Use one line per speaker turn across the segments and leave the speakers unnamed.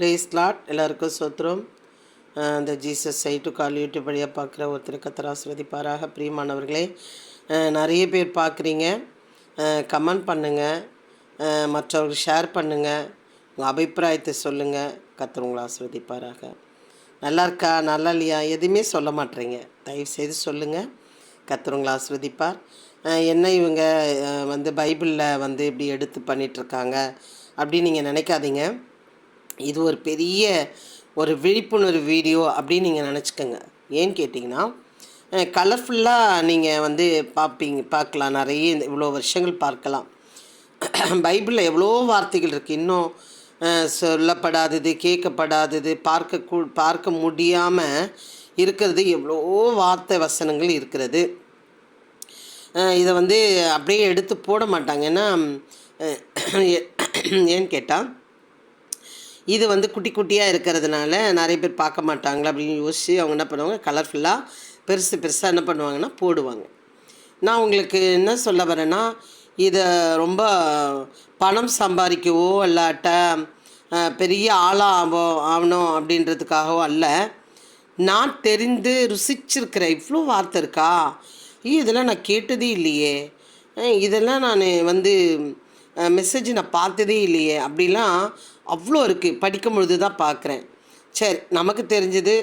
Place lot எல்லாருக்கும் சொத்துரும். இந்த Jesus site கால் YouTube வழியாக பார்க்குற ஒருத்தர் கத்தராஸ்வதிப்பாராக பிரியமானவர்களே நிறைய பேர் பார்க்குறீங்க. கமெண்ட் பண்ணுங்கள் மற்றவர்கள் ஷேர் பண்ணுங்கள் உங்கள் அபிப்பிராயத்தை சொல்லுங்கள் கத்தர் உங்களை ஆசிர்வதிப்பாராக. நல்லா இருக்கா? நல்லா இல்லையா? எதுவுமே சொல்ல மாட்டேறீங்க. தயவுசெய்து சொல்லுங்கள் கத்தர் உங்களை ஆசிர்வதிப்பார். என்ன இவங்க வந்து பைபிளில் வந்து இப்படி எடுத்து பண்ணிகிட்ருக்காங்க அப்படின்னு நீங்கள் நினைக்காதீங்க. இது ஒரு பெரிய ஒரு விழிப்புணர்வு வீடியோ அப்படின்னு நீங்கள் நினச்சிக்கோங்க. ஏன்னு கேட்டிங்கன்னா கலர்ஃபுல்லாக நீங்கள் வந்து பார்ப்பீங்க பார்க்கலாம். நிறைய இந்த இவ்வளோ வருஷங்கள் பார்க்கலாம். பைபிளில் எவ்வளோ வார்த்தைகள் இருக்குது இன்னும் சொல்லப்படாதது கேட்கப்படாதது பார்க்க கூ பார்க்க முடியாமல் இருக்கிறது எவ்வளோ வார்த்தை வசனங்கள் இருக்கிறது. இதை வந்து அப்படியே எடுத்து போட மாட்டாங்க. ஏன்னா ஏன்னு கேட்டால் இது வந்து குட்டி குட்டியாக இருக்கிறதுனால நிறைய பேர் பார்க்க மாட்டாங்களா அப்படின்னு யோசித்து அவங்க என்ன பண்ணுவாங்க? கலர்ஃபுல்லாக பெருசு பெருசாக என்ன பண்ணுவாங்கன்னா போடுவாங்க. நான் உங்களுக்கு என்ன சொல்ல வரேன்னா இதை ரொம்ப பணம் சம்பாதிக்கவோ இல்லாட்ட பெரிய ஆளாக ஆகணும் அப்படின்றதுக்காகவோ அல்ல. நான் தெரிந்து ருசிச்சிருக்கிற இவ்வளோ வார்த்தை இருக்கா? ஐயோ இதெல்லாம் நான் கேட்டதே இல்லையே. இதெல்லாம் நான் வந்து மெசேஜ் நான் பார்த்ததே இல்லையே. அப்படிலாம் அவ்வளோ இருக்குது படிக்கும் பொழுது தான் பார்க்குறேன் சரி நமக்கு தெரிஞ்சது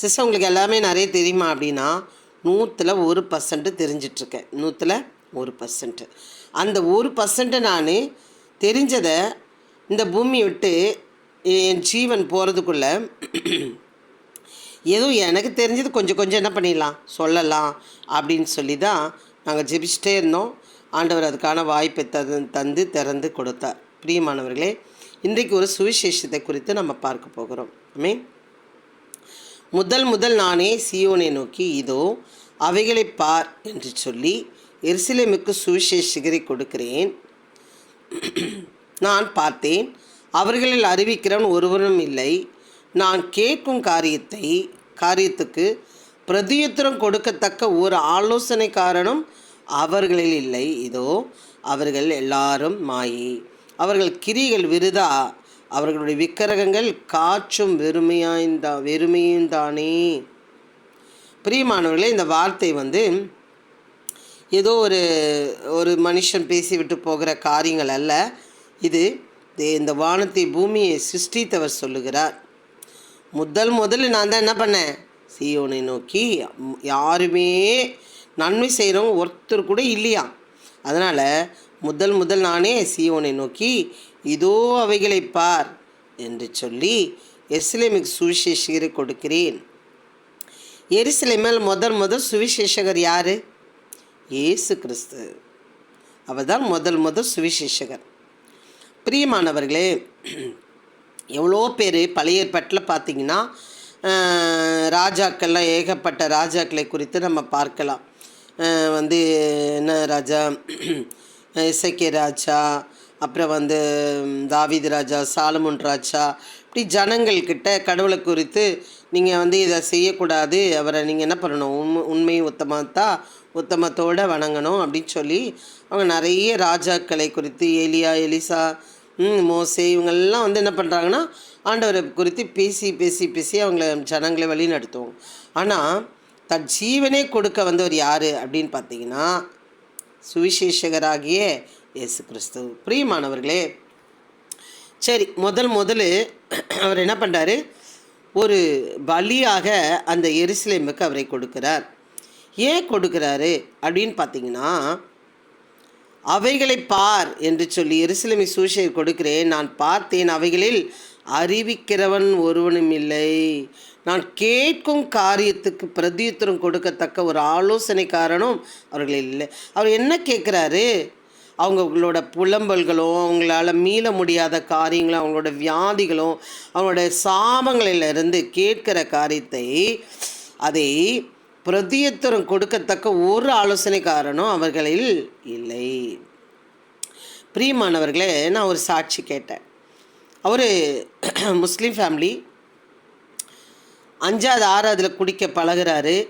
சிஸ்டர் உங்களுக்கு எல்லாமே நிறைய தெரியுமா அப்படின்னா நூற்றில் ஒரு பர்சன்ட்டு தெரிஞ்சிட்ருக்கேன். நூற்றில் ஒரு பர்சன்ட்டு அந்த ஒரு பர்சன்ட்டு நான் தெரிஞ்சதை இந்த பூமியை விட்டு என் ஜீவன் போகிறதுக்குள்ளே ஏதோ எனக்கு தெரிஞ்சது கொஞ்சம் கொஞ்சம் என்ன பண்ணிடலாம் சொல்லலாம் அப்படின்னு சொல்லி தான் நாங்கள் ஜெபிச்சிட்டே இருந்தோம். ஆண்டவர் அதுக்கான வாய்ப்பை தந்து தந்து திறந்து கொடுத்தார். பிரியமானவர்களே இன்றைக்கு ஒரு சுவிசேஷத்தை குறித்து நம்ம பார்க்க போகிறோம். ஆமே முதல் முதல் நானே சியோனை நோக்கி இதோ அவைகளை பார் என்று சொல்லி எருசலேமுக்கு சுவிசேஷகரை கொடுக்கிறேன். நான் பார்த்தேன் அவர்களில் அறிவிக்கிறவன் ஒருவரும் இல்லை. நான் கேட்கும் காரியத்தை காரியத்துக்கு பிரதியுத்தரம் கொடுக்கத்தக்க ஒரு ஆலோசனைக்காரனும் அவர்களில் இல்லை. இதோ அவர்கள் எல்லாரும் மாயே. அவர்கள் கிரிகள் விருதா? அவர்களுடைய விக்கிரகங்கள் காற்றும் வெறுமையாய்ந்தா வெறுமையும்தானே? பிரியமானவர்களே இந்த வார்த்தை வந்து ஏதோ ஒரு ஒரு மனுஷன் பேசிவிட்டு போகிற காரியங்கள் அல்ல. இது தே- இந்த வானத்தை பூமியை சிருஷ்டித்தவர் சொல்லுகிறார். முதல் முதல்ல நான் தான் என்ன பண்ணேன்? சியோனை நோக்கி யாருமே நன்மை செய்கிறவங்க ஒருத்தர் கூட இல்லையா அதனால் முதல் முதல் நானே சியோனை நோக்கி இதோ அவைகளை பார் என்று சொல்லி எருசலேமுக்கு சுவிசேஷகரை கொடுக்கிறேன். எருசலேமில் முதல் முதல் சுவிசேஷகர் யார்? இயேசு கிறிஸ்து. அவர் தான் முதல் முதல் சுவிசேஷகர். பிரியமானவர்களே எவ்வளோ பேர் பழைய ஏற்பாட்டில் பார்த்தீங்கன்னா ராஜாக்கள்லாம் ஏகப்பட்ட ராஜாக்களை குறித்து நம்ம பார்க்கலாம். வந்து என்ன ராஜா இசைக்கிய ராஜா அப்புறம் வந்து தாவீது ராஜா சாலமுன் ராஜா இப்படி ஜனங்கள்கிட்ட கடவுளை குறித்து நீங்கள் வந்து இதை செய்யக்கூடாது அவரை நீங்கள் என்ன பண்ணணும்? உண்மை உண்மையும் உத்தமத்தா உத்தமத்தோடு வணங்கணும் அப்படின்னு சொல்லி அவங்க நிறைய ராஜாக்களை குறித்து ஏலியா எலிசா மோசே இவங்கெல்லாம் வந்து என்ன பண்ணுறாங்கன்னா ஆண்டவரை குறித்து பேசி பேசி பேசி அவங்கள ஜனங்களை வழி நடத்துவோம் ஆனால் தன் ஜீவனே கொடுக்க வந்தவர் யார் அப்படின்னு பார்த்தீங்கன்னா சுவிசேஷகராகிய இயேசு கிறிஸ்து பிரியமானவர்களே சரி முதல் முதல் அவர் என்ன பண்ணுறாரு ஒரு பலியாக அந்த எருசலேமுக்கு அவரை கொடுக்கிறார். ஏன் கொடுக்குறாரு அப்படின்னு பார்த்தீங்கன்னா அவைகளை பார் என்று சொல்லி எருசலேமை சூஷை கொடுக்கிறேன். நான் பார்த்தேன் அவைகளில் அறிவிக்கிறவன் ஒருவனும் இல்லை. நான் கேட்கும் காரியத்துக்கு பிரதியுத்தரம் கொடுக்கத்தக்க ஒரு ஆலோசனைக்காரனும் அவர்கள் இல்லை. அவர் என்ன கேட்குறாரு? அவங்களோட புலம்பல்களும் அவங்களால மீள முடியாத காரியங்களும் அவங்களோட வியாதிகளும் அவங்களோட சாபங்களிலிருந்து கேட்கிற காரியத்தை அதை பிரதியுத்தரம் கொடுக்கத்தக்க ஒரு ஆலோசனைக்காரனும் அவர்களில் இல்லை. பிரியமானவர்களே நான் ஒரு சாட்சி கேட்டேன். அவர் முஸ்லீம் ஃபேமிலி அஞ்சாவது ஆறாவதுல குடிக்க பழகுறாரு.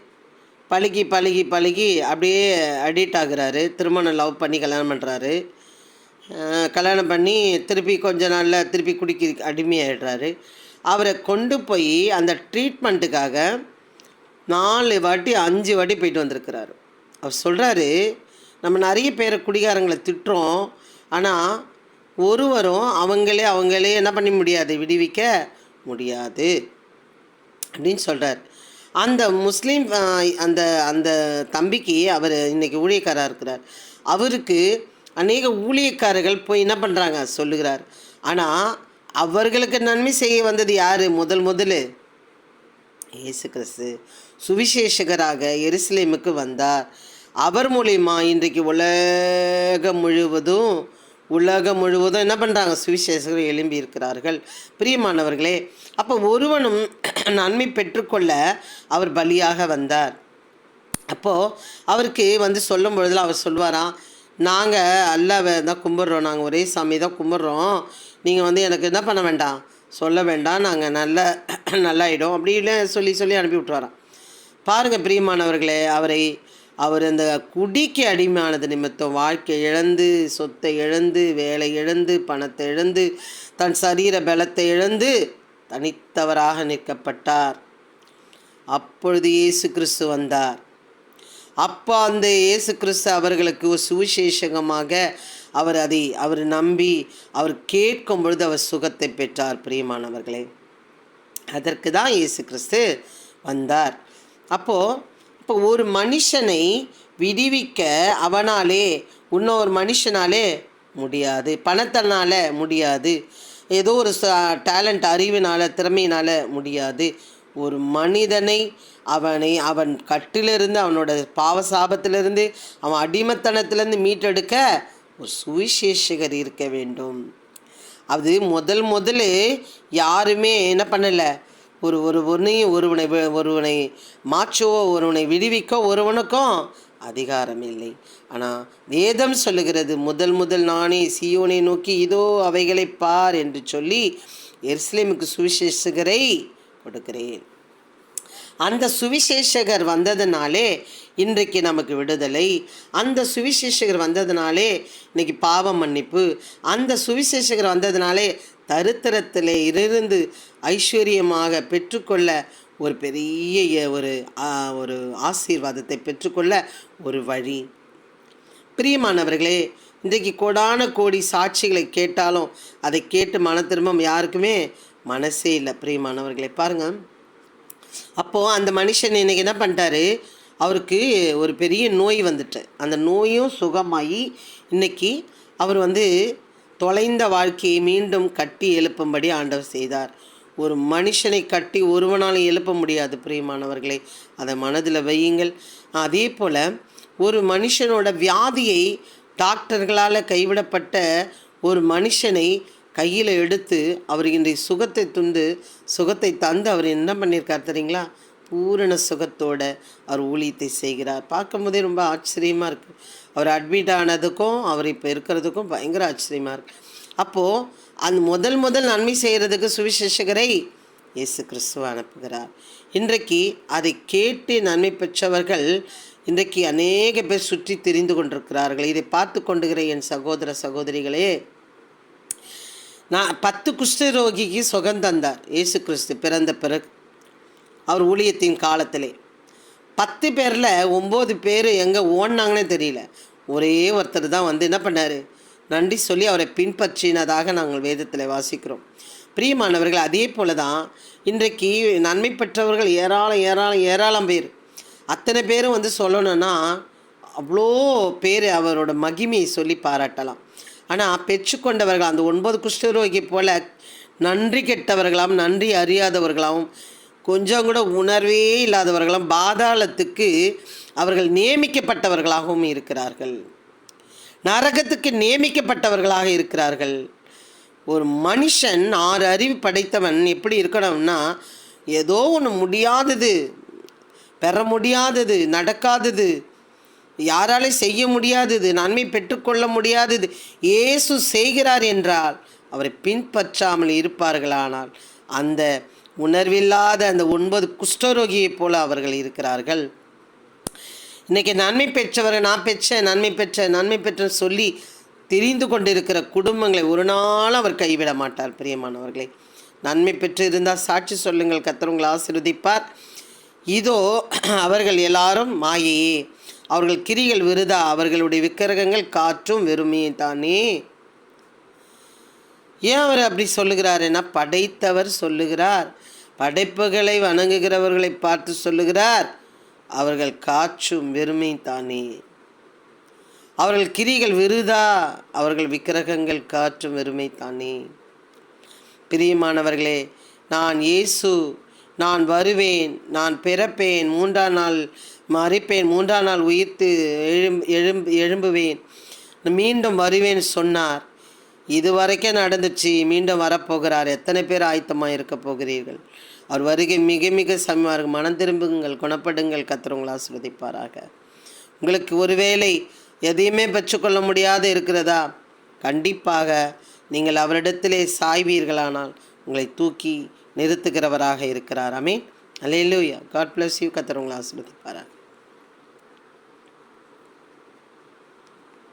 பழகி பழகி பழகி அப்படியே அடிக்ட் ஆகுறாரு. திருமணம் லவ் பண்ணி கல்யாணம் பண்ணுறாரு கல்யாணம் பண்ணி திருப்பி கொஞ்ச நாளில் திருப்பி குடிக்க அடிமையாகிடுறாரு அவரை கொண்டு போய் அந்த ட்ரீட்மெண்ட்டுக்காக நாலு வாட்டி அஞ்சு வாட்டி போயிட்டு வந்திருக்கிறாரு. அவர் சொல்கிறாரு நம்ம நிறைய பேரை குடிகாரங்களை திட்டுறோம். ஆனால் ஒருவரும் அவங்களே அவங்களே என்ன பண்ண முடியாது விடுவிக்க முடியாது. அப்படின்னு சொல்கிறார் அந்த முஸ்லீம் அந்த அந்த தம்பிக்கு அவர் இன்றைக்கி ஊழியக்காராக இருக்கிறார். அவருக்கு அநேக ஊழியக்காரர்கள் போய் என்ன பண்ணுறாங்க சொல்லுகிறார். ஆனால் அவர்களுக்கு நன்மை செய்ய வந்தது யார்? முதல் முதல் இயேசு கிறிஸ்து. சுவிசேஷகராக எருசலேமுக்கு வந்தார். அவர் மூலிமா இன்றைக்கு உலகம் முழுவதும் உலகம் முழுவதும் என்ன பண்ணுறாங்க சுவிசேஷகர் எழும்பி இருக்கிறார்கள். பிரியமானவர்களே அப்போ ஒருவனும் நன்மை பெற்றுக்கொள்ள அவர் பலியாக வந்தார். அப்போது அவருக்கு வந்து சொல்லும் பொழுதில் அவர் சொல்வாராம் நாங்கள் அல்லாவை தான் கும்பிட்றோம். நாங்கள் ஒரே சாமி தான் கும்பிட்றோம். நீங்கள் வந்து எனக்கு என்ன பண்ண வேண்டாம்? சொல்ல வேண்டாம். நாங்கள் நல்ல நல்லாயிடும். அப்படின்னு சொல்லி சொல்லி அனுப்பி விட்டுவாராம் பாருங்கள் பிரியமானவர்களே அவரை அவர் அந்த குடிக்கு அடிமையானது நிமித்தம் வாழ்க்கை இழந்து சொத்தை இழந்து வேலை இழந்து பணத்தை இழந்து தன் சரீர பலத்தை இழந்து தனித்தவராக நிற்கப்பட்டார். அப்பொழுது இயேசு கிறிஸ்து வந்தார். அப்போ அந்த இயேசு கிறிஸ்து அவர்களுக்கு ஒரு சுவிசேஷகமாக அவர் அதை அவர் நம்பி அவர் கேட்கும் பொழுது அவர் சுகத்தை பெற்றார். பிரியமானவர்களே அதற்கு தான் இயேசு கிறிஸ்து வந்தார். அப்போது இப்போ ஒரு மனுஷனை விடுவிக்க அவனாலே இன்னொரு மனுஷனாலே முடியாது. பணத்தினால முடியாது. ஏதோ ஒரு டேலண்ட் அறிவினால திறமையினால முடியாது. ஒரு மனிதனை அவனை அவன் கட்டிலிருந்து அவனோட பாவ சாபத்திலிருந்து அவன் அடிமத்தனத்திலேருந்து மீட்டெடுக்க ஒரு சுவிசேஷகர் இருக்க வேண்டும். அது முதல் முதல்ல யாருமே என்ன பண்ணலை ஒரு ஒரு ஒன்றையும் ஒருவனை ஒருவனை மாற்றவோ ஒருவனை விடுவிக்கோ ஒருவனுக்கும் அதிகாரம் இல்லை. ஆனால் வேதம் சொல்லுகிறது முதல் முதல் நானே சியோனை நோக்கி இதோ அவைகளை பார் என்று சொல்லி எருசலேமுக்கு சுவிசேஷகரை கொடுக்கிறேன். அந்த சுவிசேஷகர் வந்ததுனாலே இன்றைக்கு நமக்கு விடுதலை. அந்த சுவிசேஷகர் வந்ததுனாலே இன்றைக்கி பாவ மன்னிப்பு. அந்த சுவிசேஷகர் வந்ததுனாலே தரித்திரத்திலே இருந்து ஐஸ்வர்யமாக பெற்றுக்கொள்ள ஒரு பெரிய ஒரு ஒரு ஆசீர்வாதத்தை பெற்றுக்கொள்ள ஒரு வழி. பிரியமானவர்களே இன்றைக்கு கோடான கோடி சாட்சிகளை கேட்டாலும் அதை கேட்டு மன திரும்பம் யாருக்குமே மனசே இல்லை. பிரியமானவர்களே பாருங்கள் அப்போது அந்த மனுஷன் இன்னைக்கு என்ன பண்ணிட்டாரு? அவருக்கு ஒரு பெரிய நோய் வந்துட்டு. அந்த நோயும் சுகமாகி இன்னைக்கு அவர் வந்து தொலைந்த வாழ்க்கையை மீண்டும் கட்டி எழுப்பும்படி ஆண்டவர் செய்தார். ஒரு மனுஷனை கட்டி ஒருவனால் எழுப்ப முடியாது பிரியமானவர்களே. அதை மனதில் வையுங்கள். அதே போல் ஒரு மனுஷனோட வியாதியை டாக்டர்களால் கைவிடப்பட்ட ஒரு மனுஷனை கையில் எடுத்து அவர் இன்றைய சுகத்தை துண்டு சுகத்தை தந்து அவர் என்ன பண்ணியிருக்கார் தெரியுங்களா? பூரண சுகத்தோட அவர் ஊழியத்தை செய்கிறார். பார்க்கும்போதே ரொம்ப ஆச்சரியமாக இருக்குது அவர் அட்மிட் ஆனதுக்கும் அவர் இப்போ இருக்கிறதுக்கும் பயங்கர ஆச்சரியமாக இருக்குது அப்போது அந்த முதல் முதல் நன்மை செய்கிறதுக்கு சுவிசேஷகரை இயேசு கிறிஸ்துவ அனுப்புகிறார். இன்றைக்கு அதை கேட்டு நன்மை பெற்றவர்கள் இன்றைக்கு அநேக பேர் சுற்றி திரிந்து கொண்டிருக்கிறார்கள். இதை பார்த்து கொண்டுகிற என் சகோதர சகோதரிகளே நான் பத்து குஷ்டரோகிக்கு சுகம் தந்தார். இயேசு கிறிஸ்து பிறந்த பிறகு அவர் ஊழியத்தின் காலத்திலே. பத்து பேரில் ஒம்பது பேர் எங்கே ஓடினாங்கன்னே தெரியல. ஒரே ஒருத்தர் தான் வந்து என்ன பண்ணார்? நன்றி சொல்லி அவரை பின்பற்றினதாக நாங்கள் வேதத்தில் வாசிக்கிறோம். பிரியமானவர்கள் அதே போல தான் இன்றைக்கு நன்மை பெற்றவர்கள் ஏராளம் ஏராளம் ஏராளம் பேர். அத்தனை பேரும் வந்து சொல்லணும்னா அவ்வளோ பேர் அவரோட மகிமையை சொல்லி பாராட்டலாம். ஆனால் பெற்றுக்கொண்டவர்கள் அந்த ஒன்பது குஷ்டரோகி போல நன்றி கெட்டவர்களாகவும் நன்றி அறியாதவர்களாகவும் கொஞ்சம் கூட உணர்வே இல்லாதவர்களும். பாதாளத்துக்கு அவர்கள் நியமிக்கப்பட்டவர்களாகவும் இருக்கிறார்கள். நரகத்துக்கு நியமிக்கப்பட்டவர்களாக இருக்கிறார்கள். ஒரு மனுஷன் ஆறு அறிவு படைத்தவன் எப்படி இருக்கணும்னா ஏதோ ஒன்று முடியாதது பெற முடியாதது நடக்காதது யாராலே செய்ய முடியாதது நன்மை பெற்றுக்கொள்ள முடியாதது இயேசு செய்கிறார் என்றால் அவரை பின்பற்றாமல் இருப்பார்களானால் அந்த உணர்வில்லாத அந்த ஒன்பது குஷ்டரோகியைப் போல அவர்கள் இருக்கிறார்கள். இன்றைக்கி நன்மை பெற்றவர்கள் நான் பெற்ற நன்மை பெற்ற நன்மை பெற்ற சொல்லி தெரிந்து கொண்டிருக்கிற குடும்பங்களை ஒரு நாள் அவர் கைவிட மாட்டார் பிரியமானவர்களே. நன்மை பெற்று இருந்தால் சாட்சி சொல்லுங்கள் கர்த்தர் ஆசிர்வதிப்பார். இதோ அவர்கள் எல்லாரும் மாயையே அவர்கள் கிரிகள் விருதா அவர்களுடைய விக்கிரகங்கள் காற்றும் வெறுமையே தானே ஏன் அவர் அப்படி சொல்லுகிறாருன்னா படைத்தவர் சொல்லுகிறார். படைப்புகளை வணங்குகிறவர்களை பார்த்து சொல்லுகிறார். அவர்கள் காற்றும் வெறுமை தானே. அவர்கள் கிரிகள் விருதா? அவர்கள் விக்கிரகங்கள் காற்றும் வெறுமை தானே. பிரியமானவர்களே நான் இயேசு நான் வருவேன் நான் பிறப்பேன் மூன்றாம் நாள் மறிப்பேன் மூன்றாம் நாள் உயிர்த்து எழும் எழும்பு எழும்புவேன். மீண்டும் வருவேன் சொன்னார். இது வரைக்கும் நடந்துச்சு மீண்டும் வரப்போகிறார். எத்தனை பேர் ஆயத்தமாக இருக்க போகிறீர்கள்? அவர் வருகை மிக மிக சமயமாக இருக்கும். மனம் திரும்புங்கள் குணப்படுங்கள் கத்துறவங்களை ஆசிர்வதிப்பாராக. உங்களுக்கு ஒருவேளை எதையுமே பெற்றுக்கொள்ள முடியாது இருக்கிறதா? கண்டிப்பாக நீங்கள் அவரிடத்திலே சாய்வீர்களானால் உங்களை தூக்கி நிறுத்துகிறவராக இருக்கிறார். அமீன் அலையிலூயா காட் பிளஸ் யூ கத்துறவங்களை ஆசிர்வதிப்பாராக.